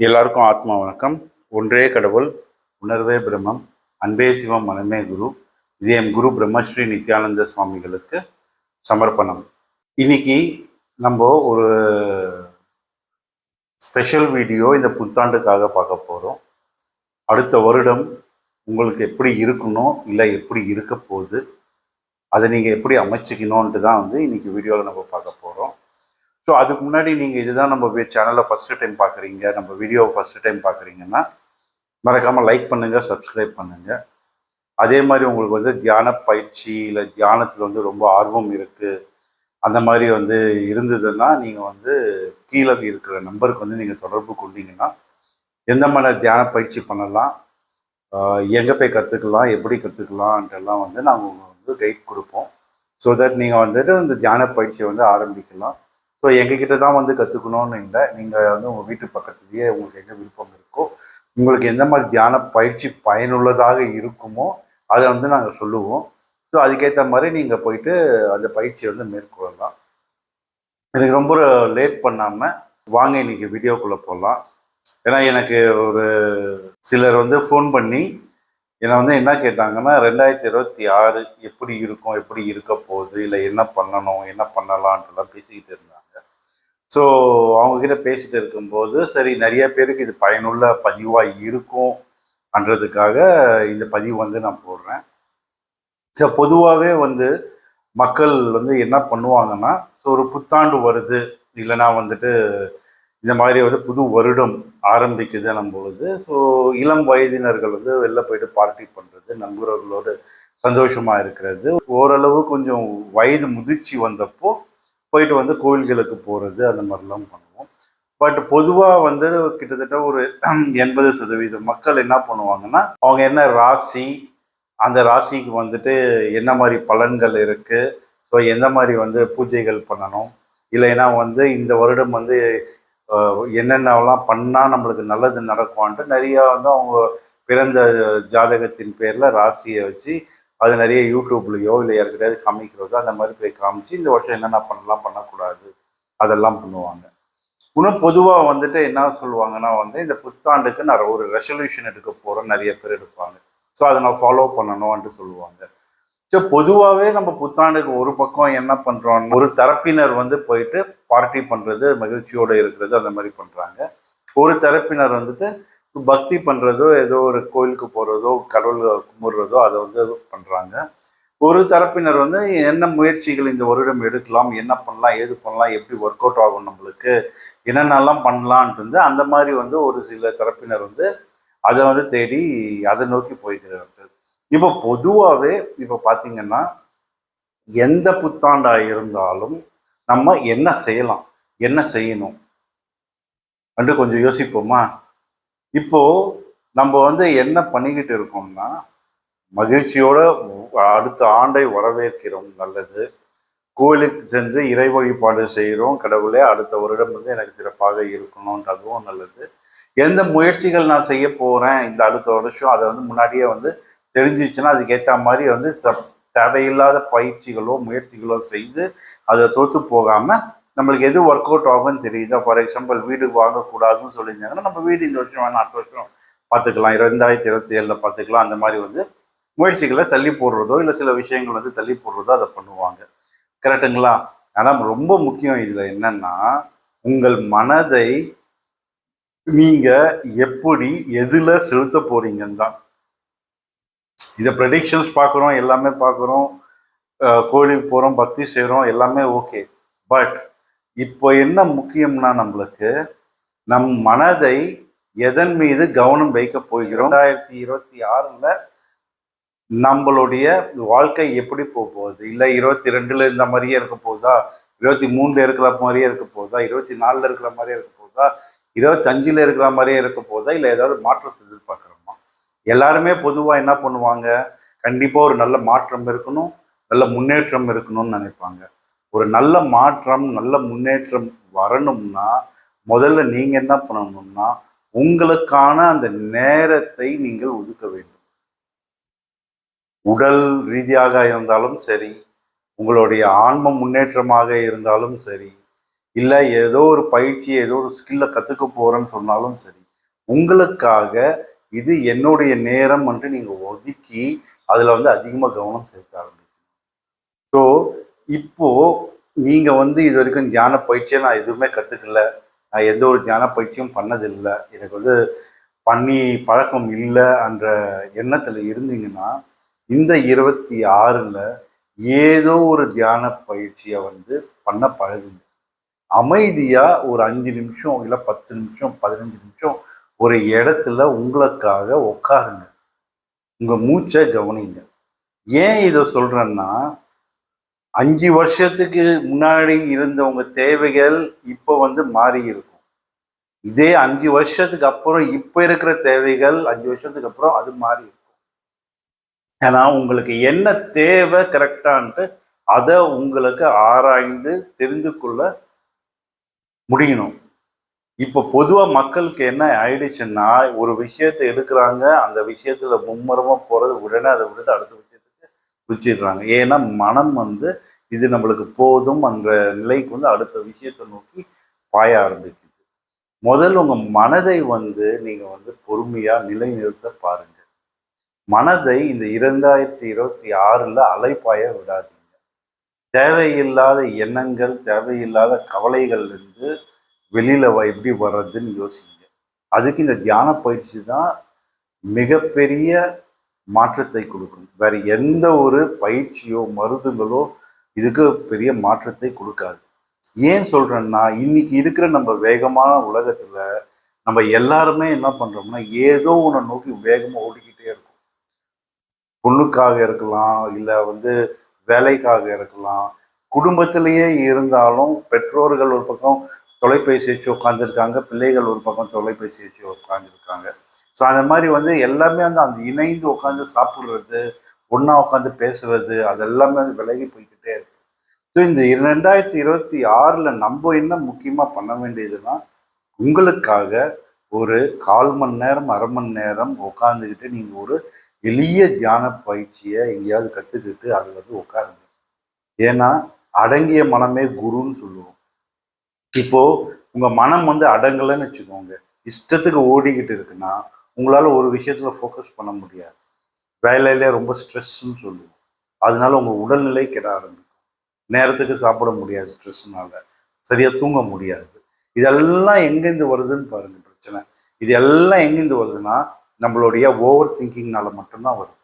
எல்லாருக்கும் ஆத்மா வணக்கம். ஒன்றே கடவுள் உணர்வே பிரம்மம் அன்பே சிவம் மனமே குரு. இது என் குரு பிரம்மஸ்ரீ நித்யானந்த சுவாமிகளுக்கு சமர்ப்பணம். இன்னைக்கு நம்ம ஒரு ஸ்பெஷல் வீடியோ இந்த புத்தாண்டுக்காக பார்க்க போகிறோம் அடுத்த வருடம் உங்களுக்கு எப்படி இருக்கணும் இல்லை எப்படி இருக்க போகுது அதை நீங்கள் எப்படி அமைச்சிக்கணுன்ட்டு தான் வந்து இன்னைக்கு வீடியோவில் நம்ம பார்க்க போகிறோம் ஸோ அதுக்கு முன்னாடி நீங்கள் இதுதான் நம்ம சேனலை ஃபஸ்ட்டு டைம் பார்க்குறீங்க நம்ம வீடியோவை ஃபஸ்ட்டு டைம் பார்க்குறீங்கன்னா மறக்காமல் லைக் பண்ணுங்கள் சப்ஸ்கிரைப் பண்ணுங்கள் அதே மாதிரி உங்களுக்கு வந்து தியான பயிற்சி இல்லை தியானத்தில் வந்து ரொம்ப ஆர்வம் இருக்குது அந்த மாதிரி வந்து இருந்ததுன்னா நீங்கள் வந்து கீழே இருக்கிற நம்பருக்கு வந்து நீங்கள் தொடர்பு கொண்டீங்கன்னா எந்த மாதிரி தியான பயிற்சி பண்ணலாம் எங்கே போய் கற்றுக்கலாம் எப்படி கற்றுக்கலான்ட்டெல்லாம் வந்து நாங்கள் உங்களுக்கு வந்து கைட் கொடுப்போம். ஸோ தட் நீங்கள் வந்துட்டு இந்த தியான பயிற்சியை வந்து ஆரம்பிக்கலாம். ஸோ எங்ககிட்ட தான் வந்து கற்றுக்கணும்னு இல்லை. நீங்கள் வந்து உங்கள் வீட்டு பக்கத்துலேயே உங்களுக்கு எங்கே விருப்பம் இருக்கோ உங்களுக்கு எந்த மாதிரி தியான பயிற்சி பயனுள்ளதாக இருக்குமோ அதை வந்து நாங்கள் சொல்லுவோம். ஸோ அதுக்கேற்ற மாதிரி நீங்கள் போயிட்டு அந்த பயிற்சியை வந்து மேற்கொள்ளலாம். எனக்கு ரொம்ப லேட் பண்ணாமல் வாங்க இன்னைக்கு வீடியோக்குள்ளே போகலாம் ஏன்னா எனக்கு ஒரு சிலர் வந்து ஃபோன் பண்ணி என்னை வந்து என்ன கேட்டாங்கன்னா ரெண்டாயிரத்தி இருபத்தி ஆறு எப்படி இருக்கும்? எப்படி இருக்க போகுது? இல்லை என்ன பண்ணணும்? என்ன பண்ணலான்ட்டுலாம் பேசிக்கிட்டு இருந்தாங்க. ஸோ அவங்கக்கிட்ட பேசிட்டு இருக்கும்போது சரி நிறைய பேருக்கு இது பயனுள்ள பதிவாக இருக்கும் அன்றதுக்காக இந்த பதிவு வந்து நான் போடுறேன். ஸோ பொதுவாகவே வந்து மக்கள் வந்து என்ன பண்ணுவாங்கன்னா ஸோ ஒரு புத்தாண்டு வருது இல்லைன்னா வந்துட்டு இந்த மாதிரி வந்து புது வருடம் ஆரம்பிக்குதுன்னும் பொழுது ஸோ இளம் வயதினர்கள் வந்து வெளில போயிட்டு பார்ட்டி பண்ணுறது நண்பர்களோடு சந்தோஷமாக இருக்கிறது. ஓரளவு கொஞ்சம் வயது முதிர்ச்சி வந்தப்போ போயிட்டு வந்து கோவில்களுக்கு போகிறது அந்த மாதிரிலாம் பண்ணுவோம். பட் பொதுவாக வந்து கிட்டத்தட்ட ஒரு எண்பது சதவீதம் மக்கள் என்ன பண்ணுவாங்கன்னா அவங்க என்ன ராசி அந்த ராசிக்கு வந்துட்டு என்ன மாதிரி பலன்கள் இருக்குது ஸோ எந்த மாதிரி வந்து பூஜைகள் பண்ணணும்? இல்லைன்னா வந்து இந்த வருடம் வந்து என்னென்னலாம் பண்ணால் நம்மளுக்கு நல்லது நடக்கும்ன்ட்டு நிறையா வந்து அவங்க பிறந்த ஜாதகத்தின் பேரில் ராசியை வச்சு அது நிறைய யூடியூப்லேயோ இல்லை யாருக்கிட்டையாவது காமிக்கிறதோ அந்த மாதிரி போய் காமிச்சு இந்த வருஷம் என்னென்ன பண்ணலாம் பண்ணக்கூடாது அதெல்லாம் பண்ணுவாங்க. இன்னும் பொதுவாக வந்துட்டு என்ன சொல்லுவாங்கன்னா வந்து இந்த புத்தாண்டுக்கு நான் ஒரு ரெசல்யூஷன் எடுக்க போகிறோம் நிறைய பேர் எடுப்பாங்க. ஸோ அதை நான் ஃபாலோ பண்ணணும்ன்ட்டு சொல்லுவாங்க. ஸோ பொதுவாகவே நம்ம புத்தாண்டுக்கு ஒரு பக்கம் என்ன பண்ணுறோம் ஒரு தரப்பினர் வந்து போயிட்டு பார்ட்டி பண்ணுறது மகிழ்ச்சியோடு இருக்கிறது அந்த மாதிரி பண்ணுறாங்க ஒரு தரப்பினர் வந்துட்டு பக்தி பண்ணுறதோ ஏதோ ஒரு கோயிலுக்கு போகிறதோ கடவுள் கும்பிட்றதோ அதை வந்து பண்ணுறாங்க ஒரு தரப்பினர் வந்து என்ன முயற்சிகள் இந்த வருடம் எடுக்கலாம் என்ன பண்ணலாம் ஏது பண்ணலாம் எப்படி ஒர்க் அவுட் ஆகும் நம்மளுக்கு என்னென்னலாம் பண்ணலான்ட்டு வந்து அந்த மாதிரி வந்து ஒரு சில தரப்பினர் வந்து அதை வந்து தேடி அதை நோக்கி போய்கிறார்கள் இப்போ பொதுவாகவே இப்போ பார்த்திங்கன்னா எந்த புத்தாண்டாக இருந்தாலும் நம்ம என்ன செய்யலாம் என்ன செய்யணும்? என்று கொஞ்சம் யோசிப்போமா? இப்போ நம்ம வந்து என்ன பண்ணிக்கிட்டு இருக்கோம்னா மகிழ்ச்சியோட அடுத்த ஆண்டை வரவேற்கிறோம் நல்லது. கோயிலுக்கு சென்று இறை வழிபாடு செய்கிறோம் கடவுளே அடுத்த வருடம் வந்து எனக்கு சிறப்பாக இருக்கணுன்றதும் நல்லது. எந்த முயற்சிகள் நான் செய்ய போகிறேன் இந்த அடுத்த வருஷம் அதை வந்து முன்னாடியே வந்து தெரிஞ்சிச்சுன்னா அதுக்கேற்ற மாதிரி வந்து தேவையில்லாத பயிற்சிகளோ முயற்சிகளோ செய்து அதை தோற்று போகாமல் நம்மளுக்கு எது ஒர்க் அவுட் ஆகும்னு தெரியுதா? ஃபார் எக்ஸாம்பிள் வீடு வாங்கக்கூடாதுன்னு சொல்லியிருந்தாங்கன்னா நம்ம வீடு இந்த வருஷம் வேணாம் அடுத்த வருஷம் பார்த்துக்கலாம். ரெண்டாயிரத்தி இருபத்தி ஏழில் பார்த்துக்கலாம். அந்த மாதிரி வந்து முயற்சிகளை தள்ளி போடுறதோ இல்லை சில விஷயங்கள் வந்து தள்ளி போடுறதோ அதை பண்ணுவாங்க. கரெக்டுங்களா ஆனால் ரொம்ப முக்கியம் இதில் என்னன்னா உங்கள் மனதை நீங்கள் எப்படி எதில் செலுத்த போறீங்கன்னு தான். இதை ப்ரெடிக்ஷன்ஸ் பார்க்குறோம் எல்லாமே பார்க்குறோம். கோயிலுக்கு போகிறோம் பக்தி செய்கிறோம் எல்லாமே ஓகே பட் இப்போ என்ன முக்கியம்னா நம்மளுக்கு நம் மனதை எதன் மீது கவனம் வைக்க போகிறோம்? ரெண்டாயிரத்தி இருபத்தி ஆறில் நம்மளுடைய வாழ்க்கை எப்படி போக போகுது? இல்லை இருபத்தி ரெண்டில் இந்த மாதிரியே இருக்க போகுதா? இருபத்தி மூணில் இருக்கிற மாதிரியே இருக்க போகுதா? இருபத்தி நாலில் இருக்கிற மாதிரியே இருக்க போகுதா? இருபத்தஞ்சில் இருக்கிற மாதிரியே இருக்க போகுதா? இல்லை ஏதாவது மாற்றத்தை எதிர்பார்க்குறோமா? எல்லாருமே பொதுவாக என்ன பண்ணுவாங்க? கண்டிப்பாக ஒரு நல்ல மாற்றம் இருக்கணும் நல்ல முன்னேற்றம் இருக்கணும்னு நினைப்பாங்க. ஒரு நல்ல மாற்றம் நல்ல முன்னேற்றம் வரணும்னா முதல்ல நீங்கள் என்ன பண்ணணும்னா உங்களுக்கான அந்த நேரத்தை நீங்கள் ஒதுக்க வேண்டும். உடல் ரீதியாக இருந்தாலும் சரி உங்களுடைய ஆன்ம முன்னேற்றமாக இருந்தாலும் சரி இல்லை ஏதோ ஒரு பயிற்சி ஏதோ ஒரு ஸ்கில்லை கற்றுக்க போகிறேன்னு சொன்னாலும் சரி உங்களுக்காக இது என்னுடைய நேரம் என்று நீங்கள் ஒதுக்கி அதில் வந்து அதிகமாக கவனம் செலுத்த ஆரம்பிக்கணும். ஸோ இப்போ நீங்க வந்து இது வரைக்கும் தியான பயிற்சியை நான் எதுவுமே கத்துக்கல. நான் எந்த ஒரு தியான பயிற்சியும் பண்ணதில்லை. எனக்கு வந்து பண்ணி பழக்கம் இல்லை என்ற எண்ணத்தில் இருந்தீங்கன்னா இந்த இருபத்தி ஆறில் ஏதோ ஒரு தியான பயிற்சியை வந்து பண்ண பழகுங்க. அமைதியாக ஒரு அஞ்சு நிமிஷம் இல்லை பத்து நிமிஷம் பதினஞ்சு நிமிஷம் ஒரு இடத்துல உங்களுக்காக உட்காருங்க. உங்கள் மூச்சை கவனிங்க. ஏன் இதை சொல்கிறேன்னா அஞ்சு வருஷத்துக்கு முன்னாடி இருந்தவங்க தேவைகள் இப்போ வந்து மாறி இருக்கும். இதே அஞ்சு வருஷத்துக்கு அப்புறம் இப்போ இருக்கிற தேவைகள் அஞ்சு வருஷத்துக்கு அப்புறம் அது மாறி இருக்கும். ஏன்னா உங்களுக்கு என்ன தேவை கரெக்டான்ட்டு அதை உங்களுக்கு ஆராய்ந்து தெரிந்து கொள்ள முடியணும். இப்போ பொதுவாக மக்களுக்கு என்ன ஆயிடுச்சுன்னா ஒரு விஷயத்தை எடுக்கிறாங்க அந்த விஷயத்தில் மும்முரமாக போகிறது உடனே அதை விட்டுட்டு அடுத்த விஷயத்துக்கு குச்சிடுறாங்க. ஏன்னா மனம் வந்து இது நம்மளுக்கு போதும் அந்த நிலைக்கு வந்து அடுத்த விஷயத்தை நோக்கி பாய ஆரம்பிக்குது. முதல்ல உங்கள் மனதை வந்து நீங்கள் வந்து பொறுமையாக நிலைநிறுத்த பாருங்கள் மனதை இந்த இரண்டாயிரத்தி இருபத்தி ஆறில் அலைப்பாய விடாதீங்க. தேவையில்லாத எண்ணங்கள் தேவையில்லாத கவலைகள்லேருந்து இருந்து எப்படி வர்றதுன்னு யோசிங்க. அதுக்கு இந்த தியான பயிற்சி தான் மிகப்பெரிய மாற்றத்தை கொடுக்கும். வேற எந்த ஒரு பயிற்சியோ மருந்துகளோ இதுக்கு பெரிய மாற்றத்தை கொடுக்காது. ஏன் சொல்கிறேன்னா இன்னைக்கு இருக்கிற நம்ம வேகமான உலகத்தில் நம்ம எல்லாருமே என்ன பண்ணுறோம்னா ஏதோ ஒன்று நோக்கி வேகமாக ஓடிக்கிட்டே இருக்கும். பொண்ணுக்காக இருக்கலாம் இல்லை வந்து வேலைக்காக இருக்கலாம். குடும்பத்திலேயே இருந்தாலும் பெற்றோர்கள் ஒரு பக்கம் தொலைபேசி வச்சு உட்காந்துருக்காங்க பிள்ளைகள் ஒரு பக்கம் தொலைபேசி வச்சு உட்காந்துருக்காங்க ஸோ அந்த மாதிரி வந்து எல்லாமே வந்து அந்த இணைந்து உட்காந்து சாப்பிட்றது ஒன்றா உட்காந்து பேசுறது அது எல்லாமே வந்து விலகி போய்கிட்டே இருக்கு. ஸோ இந்த ரெண்டாயிரத்தி இருபத்தி ஆறில் நம்ம என்ன முக்கியமாக பண்ண வேண்டியதுன்னா உங்களுக்காக ஒரு கால் மணி நேரம் அரை மணி நேரம் உட்காந்துக்கிட்டு நீங்கள் ஒரு எளிய தியான பயிற்சியை எங்கேயாவது கற்றுக்கிட்டு அது வந்து உட்காருங்க. ஏன்னா அடங்கிய மனமே குருன்னு சொல்லுவோம். இப்போது உங்கள் மனம் வந்து அடங்கலைன்னு வச்சுக்கோங்க. இஷ்டத்துக்கு ஓடிக்கிட்டு இருக்குன்னா உங்களால் ஒரு விஷயத்தில் ஃபோக்கஸ் பண்ண முடியாது. வேலையிலே ரொம்ப ஸ்ட்ரெஸ்ன்னு சொல்லுவோம். அதனால உங்கள் உடல்நிலை கெட ஆரம்பிக்கும். நேரத்துக்கு சாப்பிட முடியாது ஸ்ட்ரெஸ்னால சரியாக தூங்க முடியாது. இதெல்லாம் எங்கேருந்து வருதுன்னு பாருங்கள் பிரச்சனை. இது எல்லாம் எங்கேருந்து வருதுன்னா நம்மளுடைய ஓவர் திங்கிங்னால மட்டும்தான் வருது.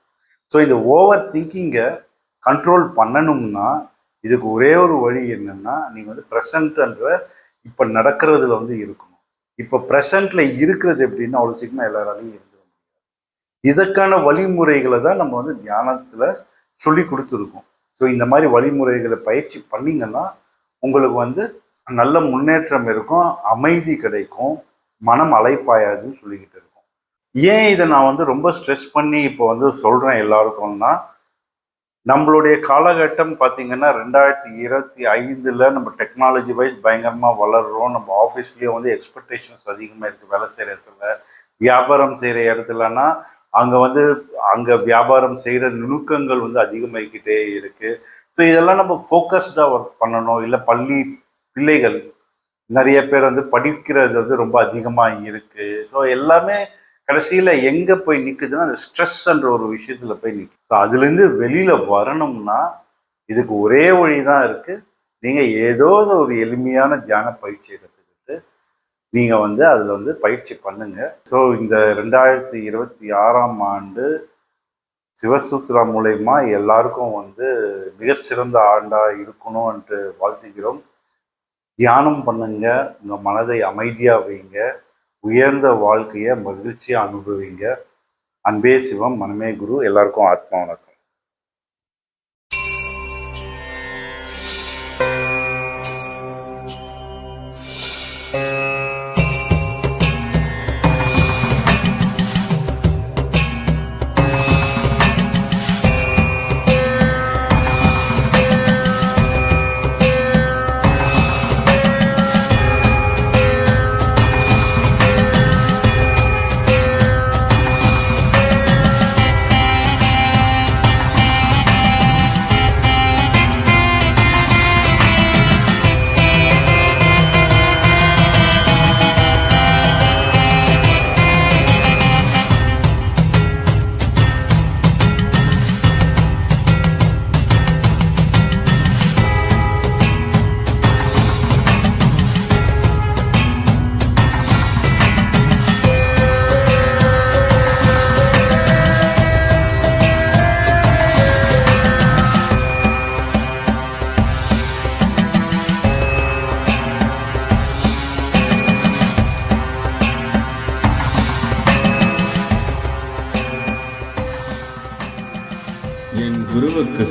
ஸோ இந்த ஓவர் திங்கிங்கை கண்ட்ரோல் பண்ணணும்னா இதுக்கு ஒரே ஒரு வழி என்னென்னா நீங்கள் வந்து ப்ரெசண்ட்ன்ற இப்போ நடக்கிறதுல வந்து இருக்கும் இப்போ ப்ரெசண்ட்ல இருக்கிறது எப்படின்னா அவ்வளோ சீக்கிரம் எல்லாராலையும் இருந்துட முடியாது. இதற்கான வழிமுறைகளை தான் நம்ம வந்து தியானத்தில் சொல்லி கொடுத்துருக்கோம். ஸோ இந்த மாதிரி வழிமுறைகளை பயிற்சி பண்ணீங்கன்னா உங்களுக்கு வந்து நல்ல முன்னேற்றம் இருக்கும் அமைதி கிடைக்கும் மனம் அலைப்பாயாதுன்னு சொல்லிக்கிட்டு இருக்கும். ஏன் இதை நான் வந்து ரொம்ப ஸ்ட்ரெஸ் பண்ணி இப்போ வந்து சொல்கிறேன் எல்லாருக்கும்னா நம்மளுடைய காலகட்டம் பார்த்தீங்கன்னா ரெண்டாயிரத்தி இருபத்தி ஐந்தில் நம்ம டெக்னாலஜி வைஸ் பயங்கரமாக வளர்றோம். நம்ம ஆஃபீஸ்லேயும் வந்து எக்ஸ்பெக்டேஷன்ஸ் அதிகமாக இருக்குது வேலை செய்கிற இடத்துல. வியாபாரம் செய்கிற இடத்துலனா அங்கே வந்து அங்கே வியாபாரம் செய்கிற நுணுக்கங்கள் வந்து அதிகமாகிக்கிட்டே இருக்குது ஸோ இதெல்லாம் நம்ம ஃபோக்கஸ்டாக ஒர்க் பண்ணணும். இல்லை பள்ளி பிள்ளைகள் நிறைய பேர் வந்து படிக்கிறது வந்து ரொம்ப அதிகமாக இருக்குது ஸோ எல்லாமே கடைசியில் எங்கே போய் நிற்குதுன்னா அந்த ஸ்ட்ரெஸ்ன்ற ஒரு விஷயத்தில் போய் நிற்கும் ஸோ அதுலேருந்து வெளியில் வரணும்னா இதுக்கு ஒரே வழி தான் இருக்குது நீங்கள் ஏதோ ஒரு எளிமையான தியான பயிற்சியை கற்றுக்கிட்டு நீங்கள் வந்து அதில் வந்து பயிற்சி பண்ணுங்கள் ஸோ இந்த ரெண்டாயிரத்தி இருபத்தி ஆறாம் ஆண்டு சிவசூத்ரா மூலயமா எல்லாருக்கும் வந்து மிகச்சிறந்த ஆண்டாக இருக்கணும்ன்ட்டு வாழ்த்துக்கிறோம் தியானம் பண்ணுங்க. உங்கள் மனதை அமைதியாக வைங்க. உயர்ந்த வாழ்க்கையை மகிழ்ச்சியாக அனுபவிங்க. அன்பே சிவம் மனமே குரு. எல்லாருக்கும் ஆத்மா வணக்கம்.